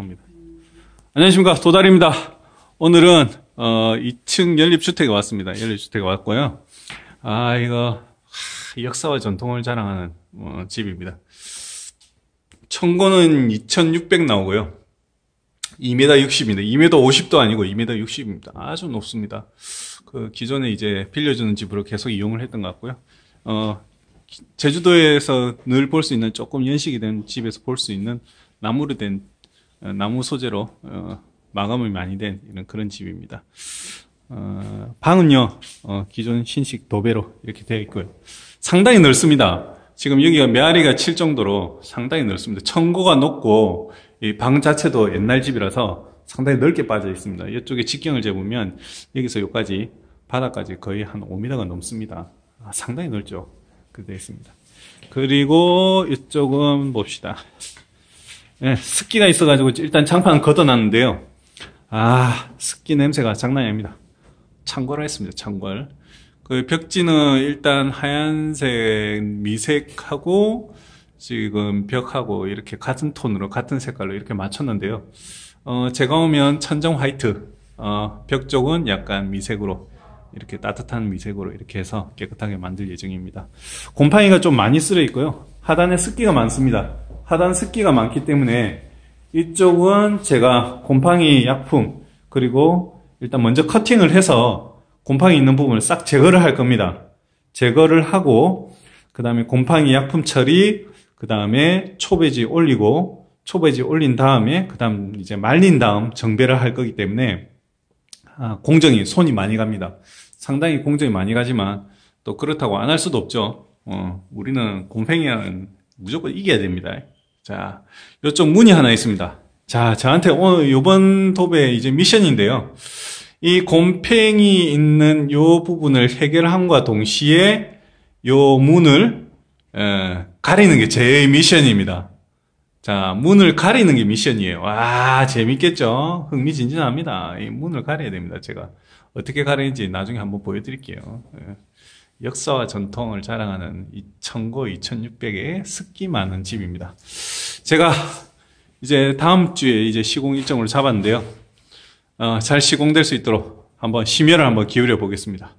나옵니다. 안녕하십니까 도달입니다. 오늘은 어, 2층 연립주택에 왔습니다. 연립주택에 왔고요. 아 이거 하, 역사와 전통을 자랑하는 어, 집입니다. 청고는 2,600 나오고요. 2m 60입니다. 2m 50도 아니고 2m 60입니다. 아주 높습니다. 그 기존에 이제 빌려주는 집으로 계속 이용을 했던 것 같고요. 어, 제주도에서 늘 볼 수 있는 조금 연식이 된 집에서 볼 수 있는 나무로 된 어, 나무 소재로 어, 마감이 많이 된 이런 그런 집입니다. 어, 방은요 어, 기존 신식 도배로 이렇게 되어 있고요. 상당히 넓습니다. 지금 여기가 메아리가 칠 정도로 상당히 넓습니다. 청고가 높고 이 방 자체도 옛날 집이라서 상당히 넓게 빠져 있습니다. 이쪽에 직경을 재보면 여기서 여기까지 바닥까지 거의 한 5m가 넘습니다. 아, 상당히 넓죠. 그 되어 있습니다. 그리고 이쪽은 봅시다. 네, 습기가 있어가지고 일단 장판 걷어놨는데요. 아, 습기 냄새가 장난이 아닙니다. 창궐을 했습니다. 창궐. 그 벽지는 일단 하얀색 미색하고 지금 벽하고 이렇게 같은 톤으로 같은 색깔로 이렇게 맞췄는데요. 어, 제가 오면 천정 화이트, 어, 벽 쪽은 약간 미색으로 이렇게 따뜻한 미색으로 이렇게 해서 깨끗하게 만들 예정입니다. 곰팡이가 좀 많이 쓸어 있고요. 하단에 습기가 많습니다. 하단 습기가 많기 때문에 이쪽은 제가 곰팡이 약품 그리고 일단 먼저 커팅을 해서 곰팡이 있는 부분을 싹 제거를 할 겁니다. 제거를 하고 그 다음에 곰팡이 약품 처리 그 다음에 초배지 올리고 초배지 올린 다음에 그 다음 이제 말린 다음 정배를 할 거기 때문에 아, 공정이 손이 많이 갑니다. 상당히 공정이 많이 가지만 또 그렇다고 안 할 수도 없죠. 어, 우리는 곰팡이는 무조건 이겨야 됩니다. 자, 이쪽 문이 하나 있습니다. 자, 저한테 오늘 이번 도배 이제 미션인데요. 이 곰팽이 있는 요 부분을 해결함과 동시에 요 문을 에, 가리는 게 제 미션입니다. 자, 문을 가리는 게 미션이에요. 와, 재밌겠죠? 흥미진진합니다. 이 문을 가려야 됩니다, 제가. 어떻게 가리는지 나중에 한번 보여드릴게요. 예. 역사와 전통을 자랑하는 2000고 2600의 습기 많은 집입니다. 제가 이제 다음 주에 이제 시공 일정을 잡았는데요. 어, 잘 시공될 수 있도록 한번 심혈을 한번 기울여 보겠습니다.